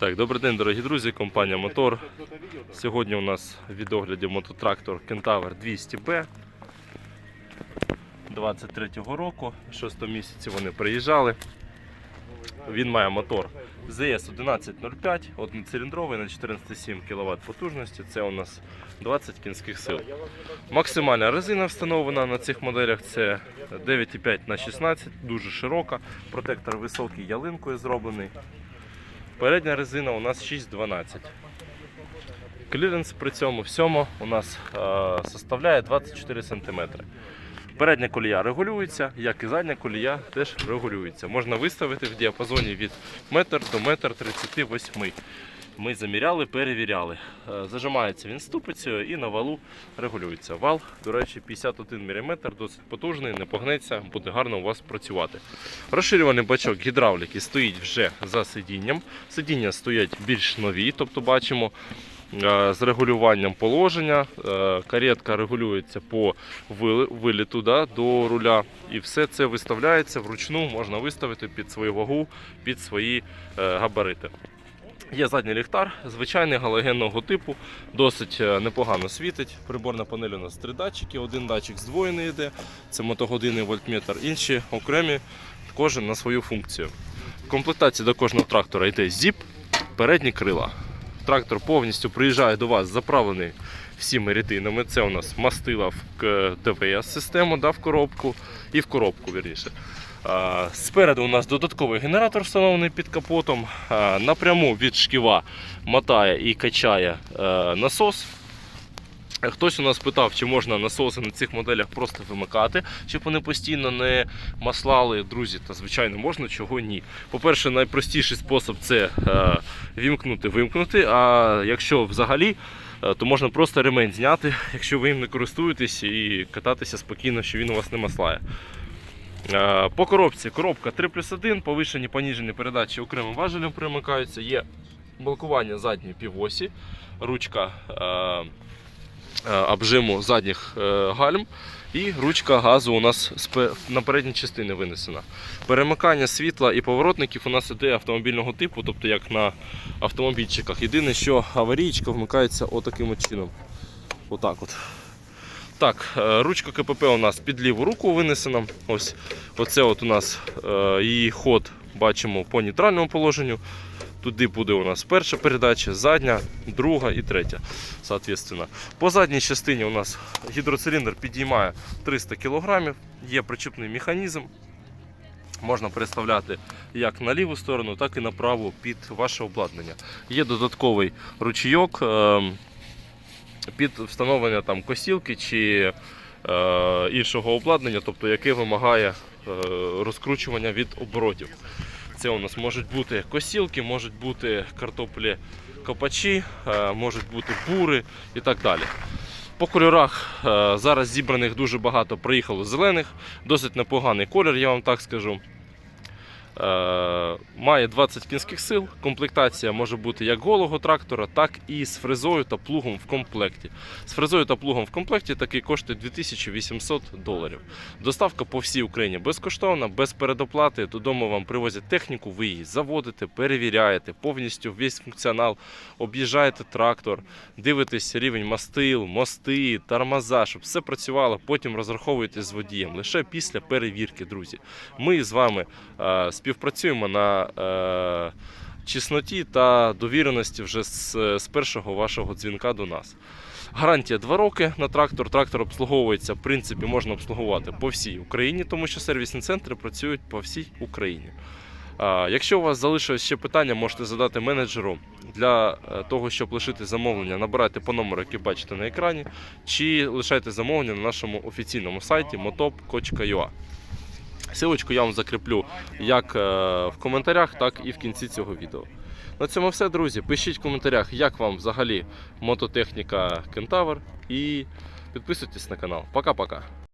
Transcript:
Так, добрий день, дорогі друзі, компанія Мотор. Сьогодні у нас в відогляді мототрактор Kentaur 200B 23-го року, 6 місяці вони приїжджали. Він має мотор ZS 1105, одноциліндровий на 14,7 кВт потужності. Це у нас 20 кінських сил. Максимальна резина встановлена на цих моделях це 9,5 на 16, дуже широка. Протектор високий ялинкою зроблений. Передня резина у нас 6,12. Кліренс при цьому всьому у нас е, составляє 24 см. Передня колія регулюється, як і задня колія теж регулюється. Можна виставити в діапазоні від 1 до 1,38 м. Ми заміряли, перевіряли. Е, Зажимається він ступицею і на валу регулюється. Вал, до речі, 51 мм, досить потужний, не погнеться, буде гарно у вас працювати. Розширювальний бачок гідравліки стоїть вже за сидінням. Сидіння стоять більш нові, тобто бачимо е, з регулюванням положення. Е, Каретка регулюється по виліту да, до руля. І все це виставляється вручну, можна виставити під свою вагу, під свої габарити. Є задній ліхтар, звичайний галогенного типу, досить е, непогано світить. Приборна панель у нас три датчики, один датчик здвоєний йде, це мотогодинний вольтметр, інші окремі, кожен на свою функцію. В комплектації до кожного трактора йде зіп, передні крила. Трактор повністю приїжджає до вас заправлений всіми рідинами. Це у нас мастила в ДВС-систему да, в коробку і в коробку, вірніше. Спереду у нас додатковий генератор встановлений під капотом. Напряму від шківа мотає і качає е, насос. Хтось у нас питав, чи можна насоси на цих моделях просто вимикати, щоб вони постійно не маслали. Друзі, та звичайно можна, чого ні. По-перше, найпростіший спосіб це е, вімкнути, вимкнути. А якщо взагалі, е, то можна просто ремень зняти, якщо ви їм не користуєтесь і кататися спокійно, що він у вас не маслає. Е, По коробці коробка 3 плюс 1, повишені поніжені передачі окремим важелем перемикаються. Є блокування задньої півосі, ручка е, е, обжиму задніх гальм і ручка газу у нас на передній частині винесена. Перемикання світла і поворотників у нас іде автомобільного типу, тобто як на автомобільчиках. Єдине, що аварійка вмикається отаким от чином. Отак от. Так, е, ручка КПП у нас під ліву руку винесена. Ось оце от у нас е, її ход бачимо по нейтральному положенню. Туди буде у нас перша передача, задня, друга і третя. Соответственно. По задній частині у нас гідроциліндр підіймає 300 кг, є причіпний механізм. Можна переставляти як на ліву сторону, так і на праву під ваше обладнання. Є додатковий ручійок. Під встановлення там косілки чи е, іншого обладнання, тобто яке вимагає е, розкручування від оборотів. Це у нас можуть бути косілки, можуть бути картоплі копачі, е, можуть бути бури і так далі. По кольорах е, зараз зібраних дуже багато приїхало зелених, досить непоганий колір, я вам так скажу. Е, Має 20 кінських сил. Комплектація може бути як голого трактора, так і з фрезою та плугом в комплекті. З фрезою та плугом в комплекті такий коштує 2800 доларів. Доставка по всій Україні безкоштовна, без передоплати. Додому вам привозять техніку, ви її заводите, перевіряєте повністю весь функціонал, об'їжджаєте трактор, дивитесь рівень мастил, мости, тормоза, щоб все працювало. Потім розраховуєте з водієм лише після перевірки, друзі. Ми з вами е, співпрацюємо на е, чесноті та довіреності вже з, з першого вашого дзвінка до нас. Гарантія 2 роки на трактор. Трактор обслуговується, в принципі, можна обслугувати по всій Україні, тому що сервісні центри працюють по всій Україні. Якщо у вас залишилось ще питання, можете задати менеджеру для е, того, щоб лишити замовлення, набирайте по номеру, який бачите на екрані, чи лишайте замовлення на нашому офіційному сайті motop.ua. Силочку я вам закріплю як е, в коментарях, так і в кінці цього відео. На цьому все, друзі. Пишіть в коментарях, як вам взагалі мототехніка Кентавр і підписуйтесь на канал. Пока-пока.